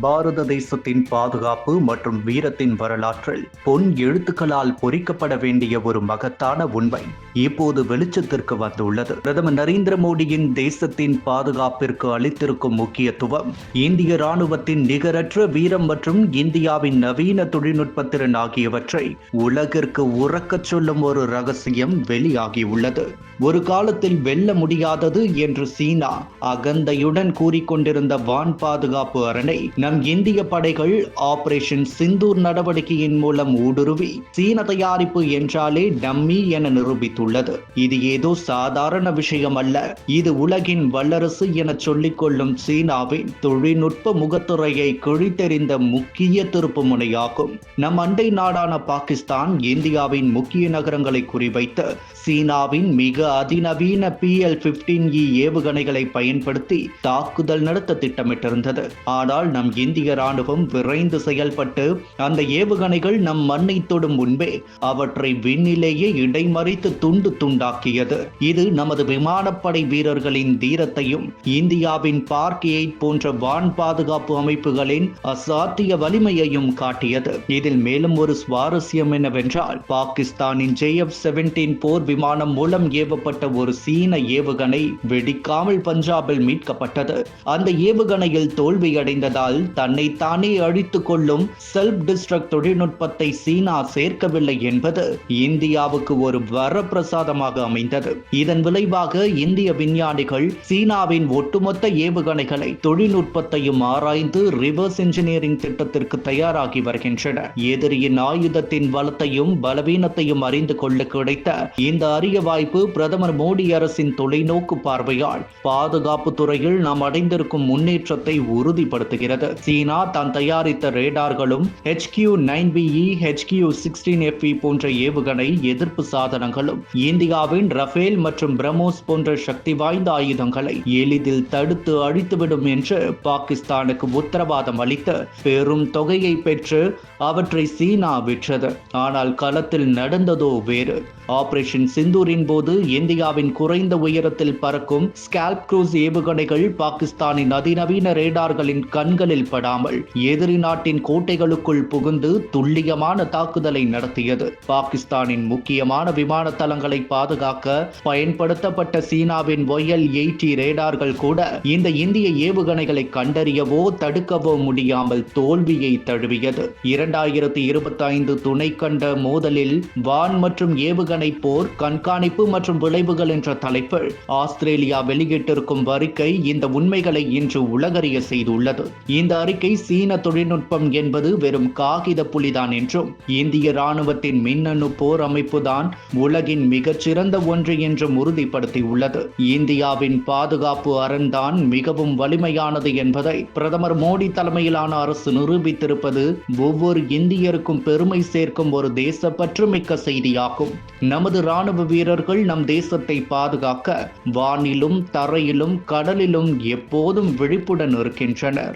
பாரத தேசத்தின் பாதுகாப்பு மற்றும் வீரத்தின் வரலாற்றில் பொன் எழுத்துக்களால் பொறிக்கப்பட வேண்டிய ஒரு மகத்தான உண்மை இப்போது வெளிச்சத்திற்கு வந்துள்ளது. பிரதமர் நரேந்திர மோடியின் தேசத்தின் பாதுகாப்பிற்கு அளித்திருக்கும் முக்கியத்துவம் இந்திய ராணுவத்தின் நிகரற்ற வீரம் மற்றும் இந்தியாவின் நவீன தொழில்நுட்ப திறன் ஆகியவற்றை உலகிற்கு உறக்கச் சொல்லும் ஒரு ரகசியம் வெளியாகியுள்ளது. ஒரு காலத்தில் வெல்ல முடியாதது என்று சீனா அகந்தையுடன் கூறிக்கொண்டிருந்த வான் பாதுகாப்பு அரணை நம் இந்திய படைகள் ஆபரேஷன் சிந்தூர் நடவடிக்கையின் மூலம் ஊடுருவி சீன தயாரிப்பு என்றாலே டம்மி என நிரூபித்துள்ளது. இது ஏதோ சாதாரண விஷயம் அல்ல இது உலகின் வல்லரசு என சொல்லிக்கொள்ளும் சீனாவின் தொழில்நுட்ப முகத்துறையை கிழித்தெறிந்த முக்கிய திருப்பு முனையாகும் நம் அண்டை நாடான பாகிஸ்தான் இந்தியாவின் முக்கிய நகரங்களை குறிவைத்து சீனாவின் மிக அதிநவீன பிஎல் பிப்டீன் இ ஏவுகணைகளை பயன்படுத்தி தாக்குதல் நடத்த திட்டமிட்டிருந்தது. ஆனால் நம் இந்திய ராணுவம் விரைந்து செயல்பட்டு அந்த ஏவுகணைகள் நம் மண்ணை தொடும் முன்பே அவற்றை விண்ணிலேயே இடைமறித்து துண்டு துண்டாக்கியது. இது நமது விமானப்படை வீரர்களின் தீரத்தையும் இந்தியாவின் பார்க் எயிட் போன்ற வான் பாதுகாப்பு அமைப்புகளின் அசாத்திய வலிமையையும் காட்டியது. இதில் மேலும் ஒரு சுவாரஸ்யம் என்னவென்றால் பாகிஸ்தானின் ஜே எஃப் செவன்டீன் போர் விமானம் மூலம் ஏவப்பட்ட ஒரு சீன ஏவுகணை வெடிக்காமல் பஞ்சாபில் மீட்கப்பட்டது. அந்த ஏவுகணையில் தோல்வியடைந்ததால் தன்னைத்தானே அழித்துக் கொள்ளும் செல்ஃப் டிஸ்ட்ரக்ட் தொழில்நுட்பத்தை சீனா சேர்க்கவில்லை என்பது இந்தியாவுக்கு ஒரு வரப்பிரசாதமாக அமைந்தது. இதன் விளைவாக இந்திய விஞ்ஞானிகள் சீனாவின் ஒட்டுமொத்த ஏவுகணைகளை தொழில்நுட்பத்தையும் ஆராய்ந்து ரிவர்ஸ் இன்ஜினியரிங் திட்டத்திற்கு தயாராகி வருகின்றனர். எதிரியின் ஆயுதத்தின் பலத்தையும் பலவீனத்தையும் அறிந்து கொள்ள கிடைத்த இந்த அரிய வாய்ப்பு பிரதமர் மோடி அரசின் தொலைநோக்கு பார்வையால் பாதுகாப்பு துறையில் நாம் அடைந்திருக்கும் முன்னேற்றத்தை உறுதிப்படுத்துகிறது. சீனா தான் தயாரித்த ரேடார்களும் HQ nine B E HQ sixteen F E போன்ற ஏவுகணை எதிர்ப்பு சாதனங்களும் இந்தியாவின் ரஃபேல் மற்றும் பிரமோஸ் போன்ற சக்தி வாய்ந்த ஆயுதங்களை எளிதில் தடுத்து அழித்துவிடும் என்று பாகிஸ்தானுக்கு உத்தரவாதம் அளித்து பெரும் தொகையை பெற்று அவற்றை சீனா விற்றது. ஆனால் களத்தில் நடந்ததோ வேறு. ஆபரேஷன் சிந்தூரின் போது இந்தியாவின் குறைந்த உயரத்தில் பறக்கும் ஸ்கால்ப் குரூஸ் ஏவுகணைகள் பாகிஸ்தானின் அதிநவீன ரேடார்களின் கண்களில் படாமல் எதிரி நாட்டின் கோட்டைகளுக்குள் புகுந்து துல்லியமான தாக்குதலை நடத்தியது. பாகிஸ்தானின் முக்கியமான விமான தளங்களை பாதுகாக்க பயன்படுத்தப்பட்ட சீனாவின் ஒயல் எயிட்டி ரேடார்கள் கூட இந்த இந்திய ஏவுகணைகளை கண்டறியவோ தடுக்கவோ முடியாமல் தோல்வியை தழுவியது. இரண்டாயிரத்தி இருபத்தி ஐந்து துணை கண்ட மோதலில் வான் மற்றும் ஏவுகணை போர் கண்காணிப்பு மற்றும் விளைவுகள் என்ற தலைப்பில் ஆஸ்திரேலியா வெளியிட்டிருக்கும் அறிக்கை இந்த உண்மைகளை இன்று உலகறிய செய்துள்ளது. இந்த அறிக்கை சீன தொழில்நுட்பம் என்பது வெறும் காகித புலிதான் என்றும் இந்திய ராணுவத்தின் மின்னணு போர் அமைப்புதான் உலகின் மிகச்சிறந்த ஒன்று என்றும் உறுதிப்படுத்தியுள்ளது. இந்தியாவின் பாதுகாப்பு அரண்தான் மிகவும் வலிமையானது என்பதை பிரதமர் மோடி தலைமையிலான அரசு நிரூபித்திருப்பது ஒவ்வொரு இந்தியருக்கும் பெருமை சேர்க்கும் ஒரு தேசப்பற்று மிக்க செய்தியாகும். நமது ராணுவ வீரர்கள் நம் தேசத்தை பாதுகாக்க வானிலும் தரையிலும் கடலிலும் எப்போதும் விழிப்புடன் இருக்கின்றனர்.